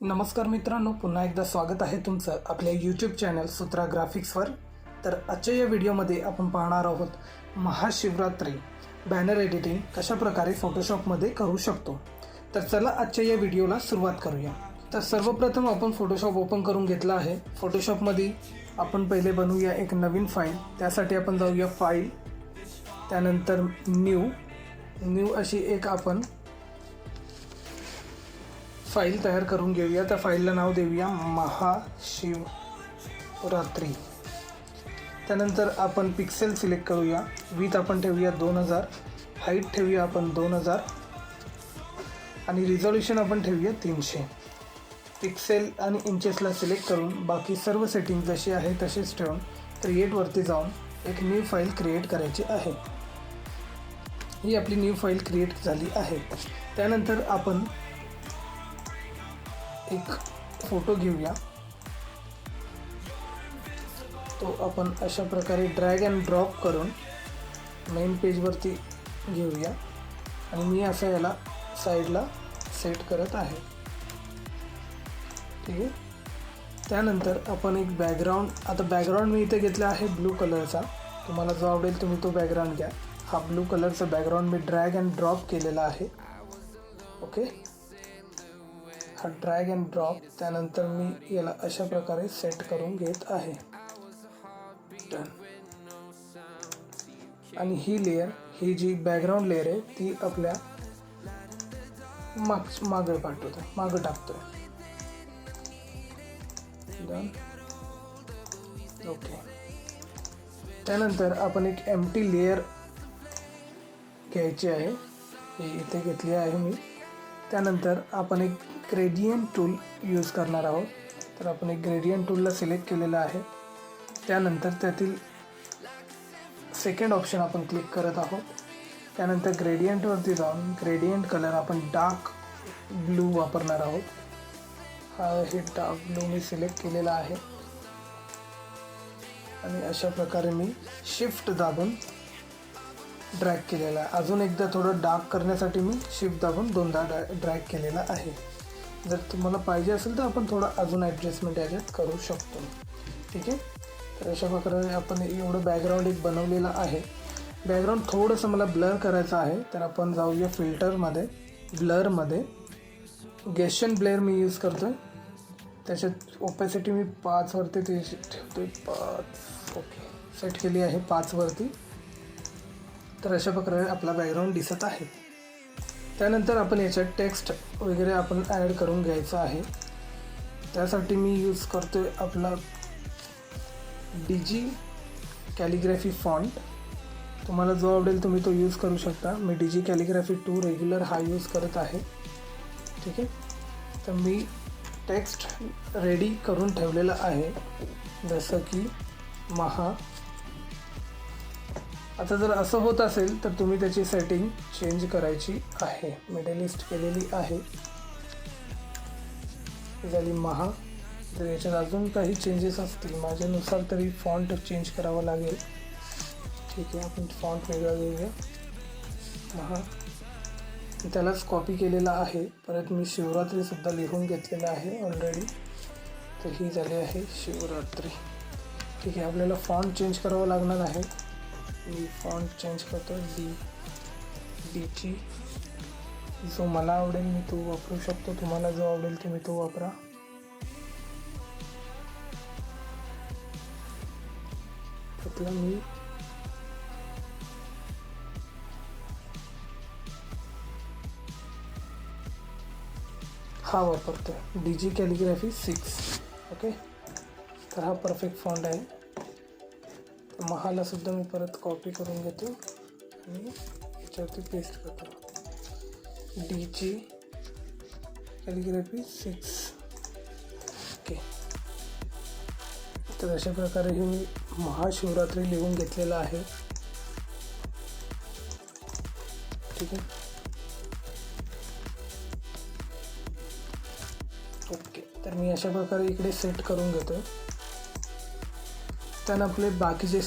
नमस्कार मित्रांनो पुन्हा एकदा स्वागत आहे तुमचं आपल्या यूट्यूब चॅनल सूत्रा ग्राफिक्सवर तर आजच्या या व्हिडिओमध्ये आपण पाहणार आहोत महाशिवरात्री. बॅनर एडिटिंग कशा प्रकारे फोटोशॉपमध्ये करू शकतो? तर चला आजच्या या व्हिडिओला सुरुवात करूया. तर सर्वप्रथम आपण फोटोशॉप ओपन करून घेतला आहे. फोटोशॉपमध्ये आपण पहिले बनवूया एक नवीन फाईल त्यासाठी आपण जाऊया फाईल त्यानंतर न्यू न्यू अशी एक आपण फाईल तयार करून घेऊया. त्या फाईलला नाव देऊया महाशिवरात्री. त्यानंतर आपण पिक्सेल सिलेक्ट करूया. विथ आपण ठेवूया दोन हजार. हाईट ठेवूया आपण दोन हजार. आणि रिझॉल्युशन आपण ठेवूया तीनशे. पिक्सेल आणि इंचेसला सिलेक्ट करून बाकी सर्व सेटिंग जशी आहे तशीच ठेवून क्रिएटवरती जाऊन एक न्यू फाईल क्रिएट करायची आहे. ही आपली न्यू फाईल क्रिएट झाली आहे. त्यानंतर आपण एक फोटो घेऊया. तो आपण अशा प्रकारे ड्रॅग अँड ड्रॉप करून मेन पेजवरती घेऊया. आणि मी असं याला साईडला सेट करत आहे. ठीक आहे? त्यानंतर आपण एक बॅकग्राऊंड आता बॅकग्राऊंड मी इथे घेतला आहे ब्लू कलरचा तुम्हाला जो आवडेल तुम्ही तो बॅकग्राऊंड घ्या. हा ब्लू कलरचा बॅकग्राऊंड मी ड्रॅग अँड ड्रॉप केलेला आहे. ओके हा ड्रॅग अँड ड्रॉप त्यानंतर मी याला अशा प्रकारे सेट करून घेत आहे. आणि ही लेअर ही जी बॅकग्राऊंड लेअर आहे ती आपल्या माग मागं पाठवतो मागं टाकतोय. डन ओके त्यानंतर आपण एक एम टी लेअर घ्यायची आहे. ही इथे घेतली आहे मी. त्यानंतर आपण एक ग्रेडियंट टूल यूज करणार आहोत. तर आपण एक ग्रेडियंट टूलला सिलेक्ट केलेलं आहे. त्यानंतर त्यातील सेकंड ऑप्शन आपण क्लिक करत आहोत. त्यानंतर ग्रेडियंटवरती जाऊन ग्रेडियंट कलर आपण डार्क ब्लू वापरणार आहोत. हा हे डार्क ब्लू मी सिलेक्ट केलेला आहे. आणि अशा प्रकारे मी शिफ्ट दाबून ड्रॅग केलेला आहे. अजून एकदा थोडं डार्क करण्यासाठी मी शिफ्ट दाबून दोनदा ड्रॅग केलेला आहे. जर तुम्हाला पाहिजे असेल तर आपण थोडं अजून ॲडजस्टमेंट याच्यात करू शकतो. ठीक आहे? तर अशा प्रकारे आपण एवढं बॅकग्राऊंड एक बनवलेलं आहे. बॅकग्राऊंड थोडंसं मला ब्लर करायचं आहे तर आपण जाऊया फिल्टरमध्ये ब्लरमध्ये गेशन ब्लेअर मी यूज करतो आहे त्याच्यात ओपॅसिटी मी पाचवरती ते ठेवतो आहे पाच. ओके सेट केली आहे पाचवरती तर अशा प्रकारे आपला बॅकग्राऊंड दिसत आहे. त्यानंतर आपण याच्यात टेक्स्ट वगैरे आपण ॲड करून घ्यायचं आहे. त्यासाठी मी यूज करतो आहे आपला डिजी कॅलिग्राफी फॉन्ट तुम्हाला जो आवडेल तुम्ही तो यूज करू शकता. मी D G calligraphy two regular हा यूज करत आहे. ठीक आहे? तर मी टेक्स्ट रेडी करून ठेवलेला आहे. जसं की महा आता जर असं होत असेल तर तुम्ही त्याची सेटिंग चेंज करायची आहे. मिडलिस्ट केलेली आहे. ही झाली महा. जर याच्यात अजून काही चेंजेस असतील. माझ्यानुसार तरी फॉन्ट चेंज करावा लागेल. ठीक आहे आपण फॉन्ट वेगळा घेऊया. महा. त्यालाच कॉपी केलेला आहे. परत मी शिवरात्रीसुद्धा लिहून घेतलेलं आहे ऑलरेडी तर ही झाली आहे शिवरात्री. ठीक आहे आपल्याला फॉन्ट चेंज करावं लागणार आहे. मी फॉन्ट चेंज करतो डी डीची जो मला आवडेल मी तो वापरू शकतो, तुम्हाला जो आवडेल तुम्ही तो वापरा. त्यातला मी हा वापरतो D G calligraphy six okay तर हा परफेक्ट फॉन्ट आहे. महाला सुद्धा मी परत कॉपी करून घेतो. याच्यावरती पेस्ट करतो. D G calligraphy six okay तर अशा प्रकारे हे मी महाशिवरात्री लिहून घेतलेलं ठीक आहे? ओके तर मी अशा प्रकारे इकडे सेट करून घेतो त्यानं आपले बाकीचे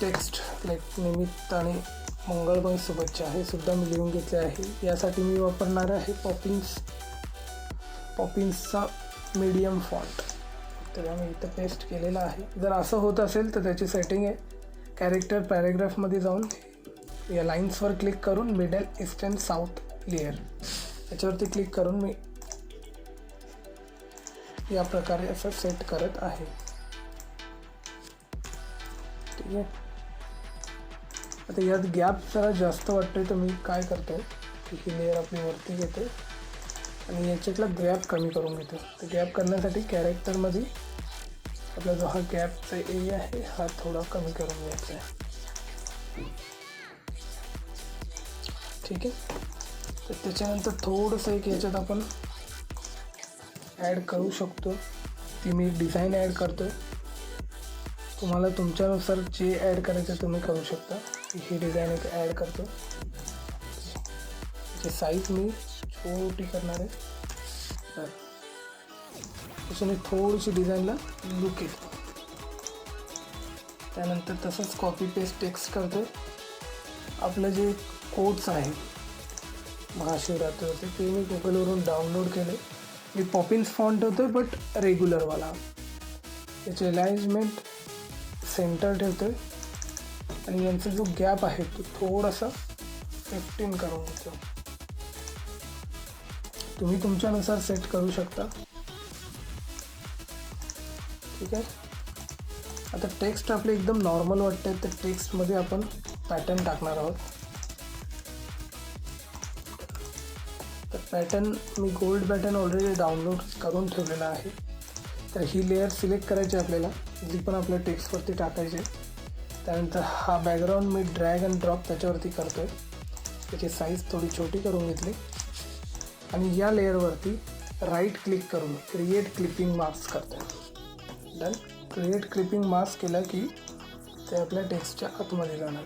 टेक्स्ट लाईक निमित्त आणि मंगळमय शुभेच्छा हे सुद्धा मी लिहून घेतले आहे. यासाठी मी वापरणार आहे पॉपिन्स पॉपिन्सचा मीडियम फॉन्ट त्याला मी इथं पेस्ट केलेला आहे. जर असं होत असेल तर त्याची सेटिंग आहे. कॅरेक्टर पॅरेग्राफमध्ये जाऊन या लाईन्सवर क्लिक करून middle east and south layer याच्यावरती क्लिक करून मी या प्रकारे असं सेट करत आहे. ठीक आता यात गॅप जरा जास्त वाटतोय तर मी काय करतो की ही लेअर आपली वरती घेते आणि याच्यातला गॅप कमी करून घेतो तर गॅप करण्यासाठी कॅरेक्टरमध्ये आपला जो हा गॅपचा एरिया आहे हा थोडा कमी करून घ्यायचा आहे. ठीक आहे? तर त्याच्यानंतर थोडंसं एक याच्यात आपण ॲड करू शकतो. ती मी डिझाईन ॲड करतो आहे तुम्हाला तुमच्यानुसार जे ॲड करायचं तुम्ही करू शकता. ही डिझाईन एक ॲड करतो. त्याची साईज मी छोटी करणार आहे. तर त्याच्याने थोडीशी डिझाईनला लुक येतो. त्यानंतर तसंच कॉपी पेस्ट टेक्स्ट करतो आपलं जे कोड्स आहेत महाशिवरात्रीवरती ते मी गुगलवरून डाउनलोड केले. मी पॉपिन्स फॉन्ट होतो बट रेग्युलरवाला त्याचे अलाइजमेंट सेंटर ठेवतो आणि यांचा जो गॅप आहे तो थोडासा फिफ्टीन करून घेतो तुम्ही तुमच्यानुसार सेट करू शकता. ठीक आहे? आता टेक्स्ट आपले एकदम नॉर्मल वाटते तर टेक्स्टमध्ये आपण पॅटर्न टाकणार आहोत. तर पॅटर्न मी गोल्ड पॅटर्न ऑलरेडी डाउनलोड करून ठेवलेला आहे. तर ही लेअर सिलेक्ट करायची आपल्याला. जी पण आपल्या टेक्स्टवरती टाकायची त्यानंतर हा बॅकग्राऊंड मी ड्रॅग अँड ड्रॉप त्याच्यावरती करतो आहे त्याची साईज थोडी छोटी करून घेतली. आणि या लेअरवरती राईट क्लिक करून क्रिएट क्लिपिंग मार्क्स करतो डन क्रिएट क्लिपिंग मास्क केलं की ते आपल्या टेक्स्टच्या आतमध्ये जाणार.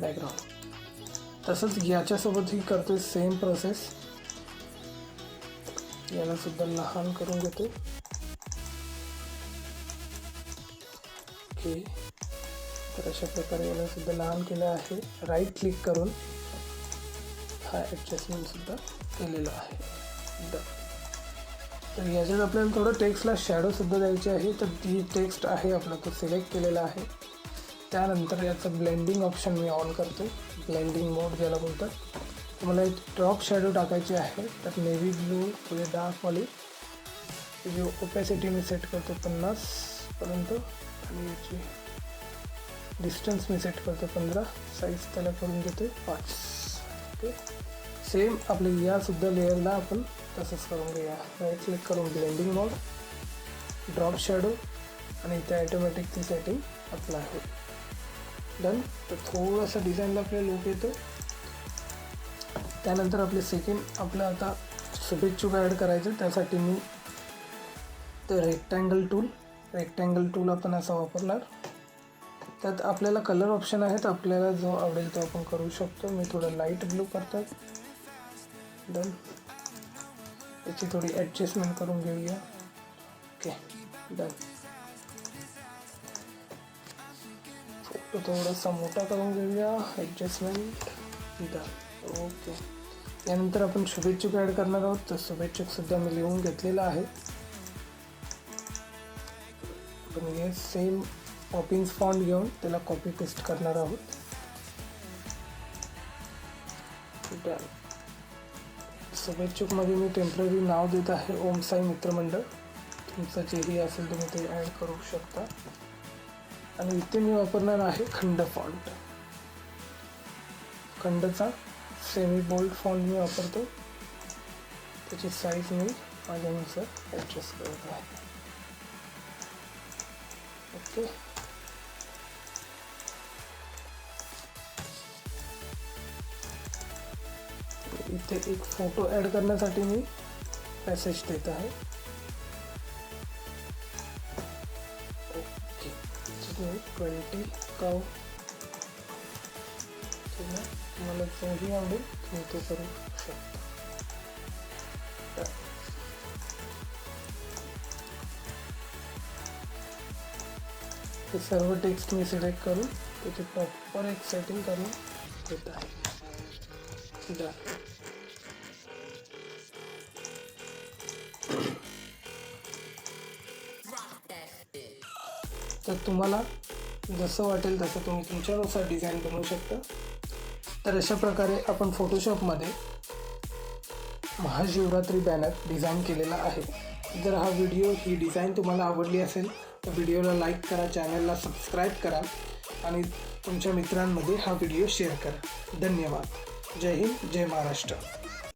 बॅकग्राऊंड तसंच याच्यासोबतही करतो आहे सेम प्रोसेस याला सुद्धा लहान करून घेतो ओके. तर अशा प्रकारे याला सुद्धा लहान केलं आहे. राईट क्लिक करून हा ॲडजस्टमेंट सुद्धा केलेला आहे. डन तर याच्यात आपल्याला थोडं टेक्स्टला शॅडोसुद्धा द्यायचे आहे. तर ती टेक्स्ट आहे आपला तो सिलेक्ट केलेला आहे. त्यानंतर याचं ब्लेंडिंग ऑप्शन मी ऑन करतो. ब्लेंडिंग मोड ज्याला बोलतात. मला एक ड्रॉप शॅडो टाकायची आहे. तर नेव्ही ब्लू थोडी डार्कवाली जो ओपॅसिटी मी सेट करतो पन्नासपर्यंत आणि याची डिस्टन्स मी सेट करतो पंधरा. साईज त्याला करून घेतो पाच. ओके सेम आपले यासुद्धा लेअरला आपण तसंच करून घेऊया. राईट क्लिक करून ब्लेंडिंग मोड ड्रॉप शॅडो आणि इथे ॲटोमॅटिक ती सेटिंग अप्लाय होईल डन तर थोडंसं डिझाईनला आपल्याला लुक येतो त्यानंतर आपले सेकंड आपलं आता शुभेच्छुक ॲड करायचं. त्यासाठी मी ते रेक्टँगल टूल रेक्टँगल टूल आपण असा वापरणार. त्यात आपल्याला कलर ऑप्शन आहेत आपल्याला जो आवडेल तो आपण करू शकतो. मी थोडं लाइट ब्लू करतो डन याची थोडी ॲडजस्टमेंट करून घेऊया. ओके डन फोटो थोडासा मोठा करून घेऊया. ॲडजस्टमेंट डन ओके यानंतर आपण शुभेच्छुक ॲड करणार आहोत. तर शुभेच्छुकसुद्धा मी लिहून घेतलेला आहे. आपण हे सेम पॉपिंग्स फॉन्ट घेऊन त्याला कॉपी पेस्ट करणार आहोत. शुभेच्छुकमध्ये मी टेंपररी नाव देत आहे ओम साई मित्रमंडळ तुमचं जेही असेल तुम्ही ते ॲड करू शकता. आणि इथे मी वापरणार आहे खंड फॉन्ट खंडचा सेमी बोल्ड फॉन्ट मी वापरतो. त्याची साईज मी माझ्यानुसार ॲडजस्ट करत आहे. ओके इथे एक फ़ोटो ॲड करण्यासाठी मी पॅसेज देत आहे. ओके ट्वेंटी काव तुम्हाला जोही आवडेल. तुम्ही तो करू शकता. ते सर्व टेक्स्ट मी सिलेक्ट करून त्याचे प्रॉपर एक सेटिंग करून घेत आहे. तर तुम्हाला जसं वाटेल तसं तुम्ही तुमच्यानुसार डिझाईन बनवू शकता. तर अशा प्रकारे आपण फोटोशॉपमध्ये महाशिवरात्री बॅनर डिझाईन केलेला आहे. जर हा व्हिडिओ ही डिझाईन तुम्हाला आवडली असेल व्हिडिओला लाईक करा चॅनलला सबस्क्राईब करा आणि तुमच्या मित्रांमध्ये हा व्हिडिओ शेअर करा. धन्यवाद. जय हिंद जय महाराष्ट्र.